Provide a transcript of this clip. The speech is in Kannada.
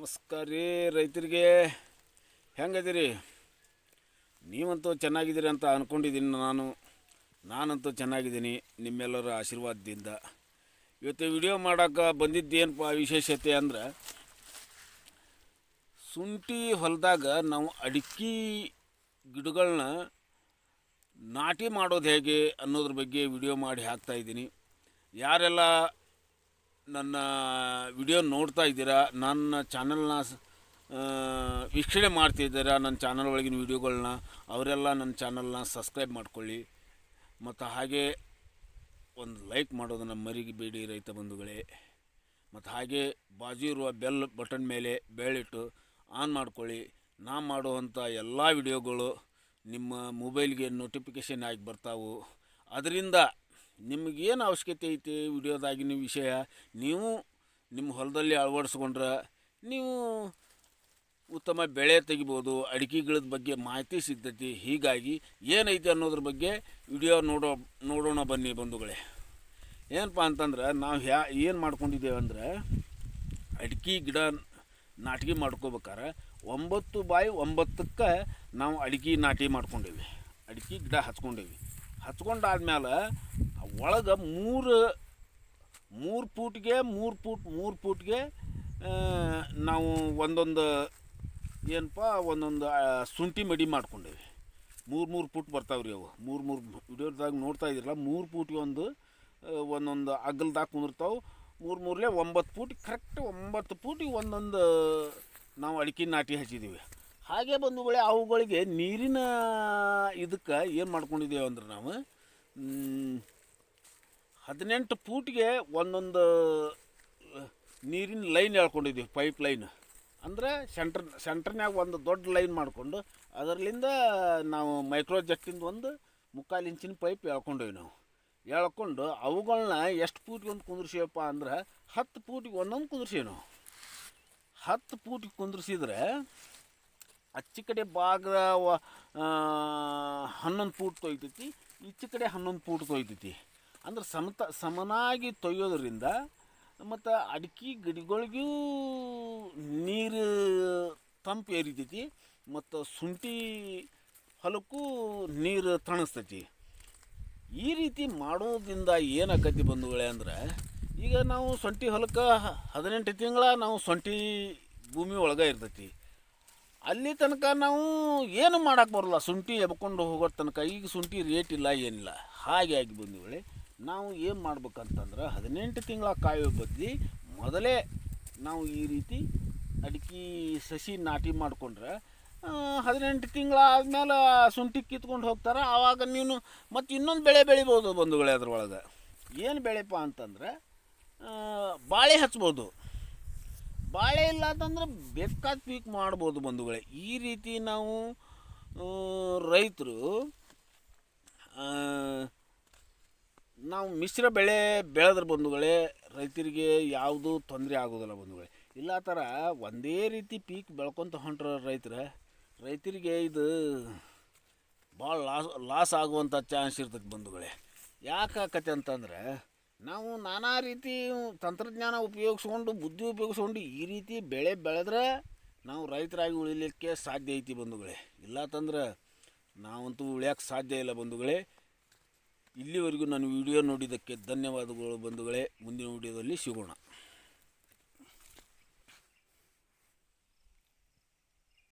ನಮಸ್ಕಾರ ರೀ ರೈತರಿಗೆ. ಹೆಂಗದಿರಿ? ನೀವಂತೂ ಚೆನ್ನಾಗಿದ್ದೀರಿ ಅಂತ ಅಂದ್ಕೊಂಡಿದ್ದೀನಿ ನಾನು. ನಾನಂತೂ ಚೆನ್ನಾಗಿದ್ದೀನಿ. ನಿಮ್ಮೆಲ್ಲರ ಆಶೀರ್ವಾದದಿಂದ. ಇವತ್ತು ವಿಡಿಯೋ ಮಾಡೋಕೆ ಬಂದಿದ್ದೇನಪ್ಪ ವಿಶೇಷತೆ ಅಂದ್ರೆ, ಶುಂಠಿ ಹೊಲದಾಗ ನಾವು ಅಡಿಕೆ ಗಿಡಗಳನ್ನ ನಾಟಿ ಮಾಡೋದು ಹೇಗೆ ಅನ್ನೋದ್ರ ಬಗ್ಗೆ ವಿಡಿಯೋ ಮಾಡಿ ಹಾಕ್ತಾಯಿದ್ದೀನಿ ಯಾರೆಲ್ಲ ನನ್ನ ವಿಡಿಯೋ ನೋಡ್ತಾ ಇದ್ದೀರಾ, ನನ್ನ ಚಾನಲ್ನ ವೀಕ್ಷಣೆ ಮಾಡ್ತಿದ್ದೀರಾ ನನ್ನ ಚಾನಲ್ ಒಳಗಿನ ವಿಡಿಯೋಗಳನ್ನ ಅವರೆಲ್ಲ ನನ್ನ ಚಾನಲ್ನ ಸಬ್ಸ್ಕ್ರೈಬ್ ಮಾಡ್ಕೊಳ್ಳಿ. ಮತ್ತು ಹಾಗೆ ಒಂದು ಲೈಕ್ ಮಾಡೋದನ್ನು ಮರಿಬೇಡಿ ರೈತ ಬಂಧುಗಳೇ. ಮತ್ತು ಹಾಗೆ ಬಾಜು ಇರುವ ಬೆಲ್ ಬಟನ್ ಮೇಲೆ ಬೆಳಿಟ್ಟು ಆನ್ ಮಾಡ್ಕೊಳ್ಳಿ. ನಾ ಮಾಡುವಂಥ ಎಲ್ಲ ವಿಡಿಯೋಗಳು ನಿಮ್ಮ ಮೊಬೈಲ್ಗೆ ನೋಟಿಫಿಕೇಷನ್ ಆಗಿ ಬರ್ತಾವು. ಅದರಿಂದ ನಿಮಗೇನು ಅವಶ್ಯಕತೆ ಐತಿ ವಿಡಿಯೋದಾಗಿನ ವಿಷಯ? ನೀವು ನಿಮ್ಮ ಹೊಲದಲ್ಲಿ ಅಳವಡಿಸ್ಕೊಂಡ್ರೆ ನೀವು ಉತ್ತಮ ಬೆಳೆ ತೆಗಿಬೋದು ಅಡಿಕೆ ಗಿಡದ ಬಗ್ಗೆ ಮಾಹಿತಿ ಸಿಗ್ತೈತಿ. ಹೀಗಾಗಿ ಏನೈತಿ ಅನ್ನೋದ್ರ ಬಗ್ಗೆ ವಿಡಿಯೋ ನೋಡೋ, ನೋಡೋಣ ಬನ್ನಿ ಬಂಧುಗಳೇ. ಏನಪ್ಪ ಅಂತಂದ್ರೆ ನಾವು ಹ್ಯಾ, ಏನು ಮಾಡ್ಕೊಂಡಿದ್ದೇವೆ ಅಂದ್ರೆ ಅಡಿಕೆ, ಗಿಡ ನಾಟಿಗೆ ಮಾಡ್ಕೋಬೇಕಾರೆ ಒಂಬತ್ತು ಬಾಯಿ ಒಂಬತ್ತಕ್ಕೆ ನಾವು ಅಡಿಕೆ ನಾಟಿ ಮಾಡ್ಕೊಂಡೇವಿ. ಅಡಿಕೆ, ಗಿಡ ಹಚ್ಕೊಂಡೇವಿ. ಹಚ್ಕೊಂಡಾದ್ಮೇಲೆ ಒಳಗೆ ಮೂರು ಮೂರು ಫೂಟ್ಗೆ ಮೂರು ಫೂಟ್ ಮೂರು ಫೂಟ್ಗೆ ನಾವು ಒಂದೊಂದು ಏನಪ್ಪ, ಒಂದೊಂದು ಶುಂಠಿ ಮಡಿ ಮಾಡ್ಕೊಂಡೇವಿ. ಮೂರು ಮೂರು ಫೂಟ್ ಬರ್ತಾವೆ ರೀ ಅವು. ಮೂರು ಮೂರು ವಿಡಿಯೋದಾಗ ನೋಡ್ತಾ ಇದ್ರಲ್ಲ, ಮೂರು ಫೂಟ್ಗೆ ಒಂದು ಒಂದೊಂದು ಅಗಲ್ದಾಗ ಕುಂದಿರ್ತಾವೆ. ಮೂರು, ಮೂರಲೇ ಒಂಬತ್ತು ಫೂಟ್ ಕರೆಕ್ಟ್ ಒಂಬತ್ತು ಫೂಟಿಗೆ ಒಂದೊಂದು ನಾವು ಅಡಿಕೆ ನಾಟಿ ಹಚ್ಚಿದ್ದೀವಿ ಹಾಗೆ ಬಂಧುಗಳೇ, ಅವುಗಳಿಗೆ ನೀರಿನ ಇದಕ್ಕೆ ಏನು ಮಾಡ್ಕೊಂಡಿದ್ದೇವೆ ಅಂದ್ರೆ ನಾವು ಹದಿನೆಂಟು ಫೂಟ್ಗೆ ಒಂದೊಂದು ನೀರಿನ ಲೈನ್ ಎಳ್ಕೊಂಡಿದ್ದೀವಿ ಪೈಪ್ ಲೈನ್ ಅಂದರೆ ಸೆಂಟ್ರ್ ಸೆಂಟ್ರ್ನ್ಯಾಗ ಒಂದು ದೊಡ್ಡ ಲೈನ್ ಮಾಡಿಕೊಂಡು ಅದರಲ್ಲಿಂದ ನಾವು ಮೈಕ್ರೋ ಜಟ್ಟಿಂದ ಒಂದು ಮುಕ್ಕಾಲು ಇಂಚಿನ ಪೈಪ್ ಎಳ್ಕೊಂಡೇವಿ ನಾವು. ಎಳ್ಕೊಂಡು ಅವುಗಳನ್ನ ಎಷ್ಟು ಫೂಟ್ಗೆ ಒಂದು ಕುಂದ್ರಿಸೀವಪ್ಪ ಅಂದ್ರೆ ಹತ್ತು ಫೂಟಿಗೆ ಒಂದೊಂದು ಕುಂದ್ರಿಸೀವಿ ನಾವು. ಹತ್ತು ಫೂಟಿಗೆ ಕುಂದ್ರಿಸಿದ್ರೆ ಅಚ್ಚಿ ಕಡೆ ಭಾಗ ಹನ್ನೊಂದು ಫೂಟ್ ತೊಯ್ತೈತಿ, ಈಚೆ ಕಡೆ ಹನ್ನೊಂದು ಫೂಟ್ ತೊಯ್ತೈತಿ. ಅಂದ್ರೆ ಸಮತ ಸಮನಾಗಿ ತೊಯ್ಯೋದ್ರಿಂದ ಮತ್ತು ಅಡಿಕೆ ಗಿಡಗಳಿಗೂ ನೀರು ತಂಪು ಏರಿತೈತಿ ಮತ್ತು ಶುಂಠಿ ಹೊಲಕ್ಕೂ ನೀರು ತಣಿಸ್ತೈತಿ. ಈ ರೀತಿ ಮಾಡೋದ್ರಿಂದ ಏನಾಕತಿ ಬಂಧುಗಳೇ ಅಂದ್ರೆ ಈಗ ನಾವು ಸೊಂಟಿ ಹೊಲಕ್ಕೆ ಹದಿನೆಂಟು ತಿಂಗಳ ನಾವು ಸೊಂಟಿ ಭೂಮಿ ಒಳಗೆ ಇರ್ತೈತಿ. ಅಲ್ಲಿ ತನಕ ನಾವು ಏನು ಮಾಡೋಕ್ಕೆ ಬರಲ್ಲ, ಶುಂಠಿ ಎಬ್ಕೊಂಡು ಹೋಗೋ ತನಕ ಈಗ ಶುಂಠಿ ರೇಟ್ ಇಲ್ಲ, ಏನಿಲ್ಲ. ಹಾಗೆ ಆಗಿ ಬಂದಿವಳೆ ನಾವು ಏನು ಮಾಡ್ಬೇಕಂತಂದ್ರೆ ಹದಿನೆಂಟು ತಿಂಗಳ ಕಾಯೋ ಬದಲಿ ಮೊದಲೇ ನಾವು ಈ ರೀತಿ ಅಡಿಕೆ ಸಸಿ ನಾಟಿ ಮಾಡಿಕೊಂಡ್ರೆ ಹದಿನೆಂಟು ತಿಂಗಳ ಆದಮೇಲೆ ಶುಂಠಿ ಕಿತ್ಕೊಂಡು ಹೋಗ್ತಾರೆ. ಆವಾಗ ನೀನು ಮತ್ತು ಇನ್ನೊಂದು ಬೆಳೆ ಬೆಳಿಬೋದು ಬಂಧುಗಳೇ ಅದ್ರೊಳಗೆ. ಏನು ಬೆಳೆಪ್ಪ ಅಂತಂದರೆ ಬಾಳೆ ಹಚ್ಬೋದು. ಬಾಳೆ ಇಲ್ಲ ಅಂತಂದ್ರೆ ಬೇಕಾದ ಪೀಕ್ ಮಾಡ್ಬೋದು ಬಂಧುಗಳೇ. ಈ ರೀತಿ ನಾವು ರೈತರು ನಾವು ಮಿಶ್ರ ಬೆಳೆ ಬೆಳೆದ್ರ ಬಂಧುಗಳೇ, ರೈತರಿಗೆ ಯಾವುದೂ ತೊಂದರೆ ಆಗೋದಿಲ್ಲ ಬಂಧುಗಳೇ. ಇಲ್ಲ ಥರ ಒಂದೇ ರೀತಿ ಪೀಕ್ ಬೆಳ್ಕೊತ ಹೊಂಟ್ರ ರೈತರ, ರೈತರಿಗೆ ಇದು ಭಾಳ ಲಾಸ್ ಲಾಸ್ ಆಗುವಂಥ ಚಾನ್ಸ್ ಇರ್ತದೆ ಬಂಧುಗಳೇ. ಯಾಕೆ ಆಕತೆ ಅಂತಂದ್ರೆ, ನಾವು ನಾನಾ ರೀತಿ ತಂತ್ರಜ್ಞಾನ ಉಪಯೋಗಿಸ್ಕೊಂಡು, ಬುದ್ಧಿ ಉಪಯೋಗಿಸ್ಕೊಂಡು ಈ ರೀತಿ ಬೆಳೆ ಬೆಳೆದ್ರೆ ನಾವು ರೈತರಾಗಿ ಉಳಿಲಿಕ್ಕೆ ಸಾಧ್ಯ ಐತಿ ಬಂಧುಗಳೇ. ಇಲ್ಲ ತಂದ್ರೆ ನಾವಂತೂ ಉಳಿಯೋಕ್ಕೆ ಸಾಧ್ಯ ಇಲ್ಲ ಬಂಧುಗಳೇ. ಇಲ್ಲಿವರೆಗೂ ನಾನು ವಿಡಿಯೋ ನೋಡಿದ್ದಕ್ಕೆ ಧನ್ಯವಾದಗಳು ಬಂಧುಗಳೇ. ಮುಂದಿನ ವಿಡಿಯೋದಲ್ಲಿ ಸಿಗೋಣ.